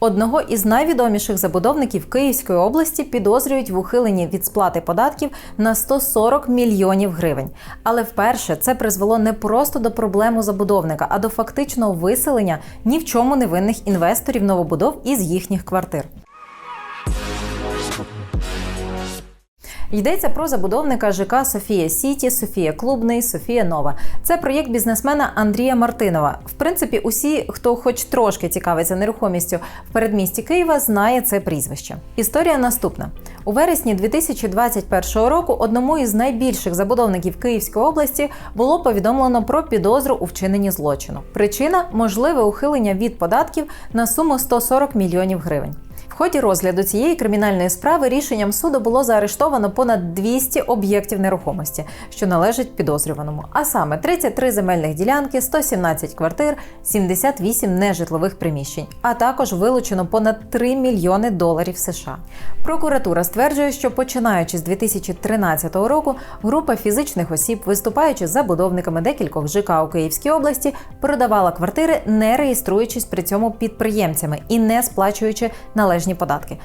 Одного із найвідоміших забудовників Київської області підозрюють в ухиленні від сплати податків на 140 мільйонів гривень. Але вперше це призвело не просто до проблеми забудовника, а до фактичного виселення ні в чому невинних інвесторів новобудов із їхніх квартир. Йдеться про забудовника ЖК Софія Сіті, Софія Клубний, Софія Нова. Це проєкт бізнесмена Андрія Мартинова. В принципі, усі, хто хоч трошки цікавиться нерухомістю в передмісті Києва, знає це прізвище. Історія наступна: у вересні 2021 року одному із найбільших забудовників Київської області було повідомлено про підозру у вчиненні злочину. Причина можливе ухилення від податків на суму 140 мільйонів гривень. Ході розгляду цієї кримінальної справи рішенням суду було заарештовано понад 200 об'єктів нерухомості, що належать підозрюваному, а саме 33 земельних ділянки, 117 квартир, 78 нежитлових приміщень, а також вилучено понад 3 мільйони доларів США. Прокуратура стверджує, що починаючи з 2013 року група фізичних осіб, виступаючи забудовниками декількох ЖК у Київській області, продавала квартири, не реєструючись при цьому підприємцями і не сплачуючи належні податки.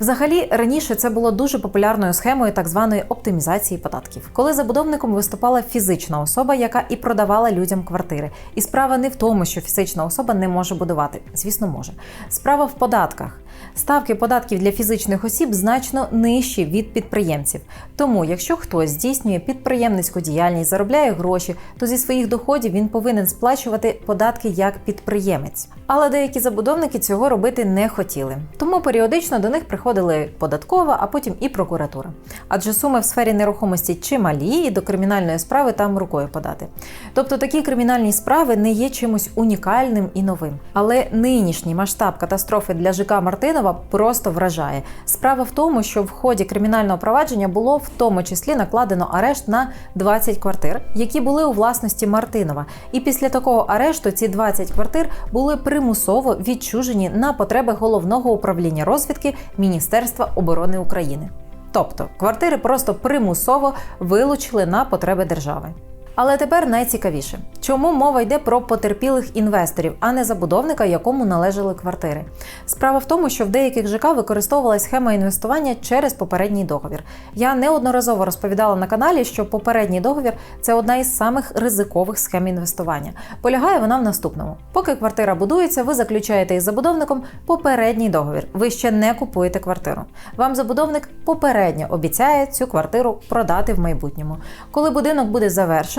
Взагалі, раніше це було дуже популярною схемою так званої оптимізації податків, коли забудовником виступала фізична особа, яка і продавала людям квартири. І справа не в тому, що фізична особа не може будувати. Звісно, може. Справа в податках. Ставки податків для фізичних осіб значно нижчі від підприємців. Тому, якщо хтось здійснює підприємницьку діяльність, заробляє гроші, то зі своїх доходів він повинен сплачувати податки як підприємець. Але деякі забудовники цього робити не хотіли. Тому періодично до них приходили податкова, а потім і прокуратура. Адже суми в сфері нерухомості чималі, і до кримінальної справи там рукою подати. Тобто такі кримінальні справи не є чимось унікальним і новим. Але нинішній масштаб катастрофи для ЖК Мартинова просто вражає. Справа в тому, що в ході кримінального провадження було в тому числі накладено арешт на 20 квартир, які були у власності Мартинова. І після такого арешту ці 20 квартир були примусово відчужені на потреби головного управління розвідки Міністерства оборони України. Тобто квартири просто примусово вилучили на потреби держави. Але тепер найцікавіше, чому мова йде про потерпілих інвесторів, а не забудовника, якому належали квартири. Справа в тому, що в деяких ЖК використовувалась схема інвестування через попередній договір. Я неодноразово розповідала на каналі, що попередній договір це одна із самих ризикових схем інвестування. Полягає вона в наступному: поки квартира будується, ви заключаєте із забудовником попередній договір. Ви ще не купуєте квартиру. Вам забудовник попередньо обіцяє цю квартиру продати в майбутньому. Коли будинок буде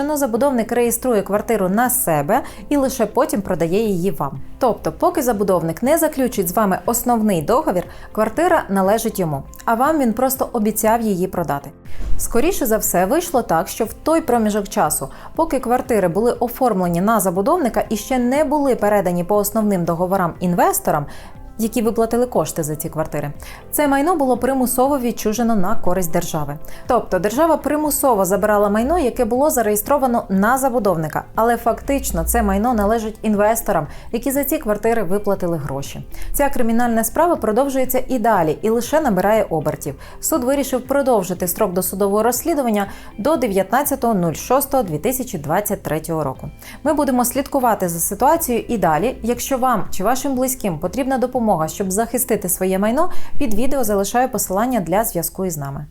завершено, забудовник реєструє квартиру на себе і лише потім продає її вам. Тобто, поки забудовник не заключить з вами основний договір, квартира належить йому, а вам він просто обіцяв її продати. Скоріше за все, вийшло так, що в той проміжок часу, поки квартири були оформлені на забудовника і ще не були передані по основним договорам інвесторам, які виплатили кошти за ці квартири. Це майно було примусово відчужено на користь держави. Тобто держава примусово забирала майно, яке було зареєстровано на забудовника, але фактично це майно належить інвесторам, які за ці квартири виплатили гроші. Ця кримінальна справа продовжується і далі, і лише набирає обертів. Суд вирішив продовжити строк досудового розслідування до 19.06.2023 року. Ми будемо слідкувати за ситуацією і далі. Якщо вам чи вашим близьким потрібна допомога, щоб захистити своє майно, під відео залишаю посилання для зв'язку із нами.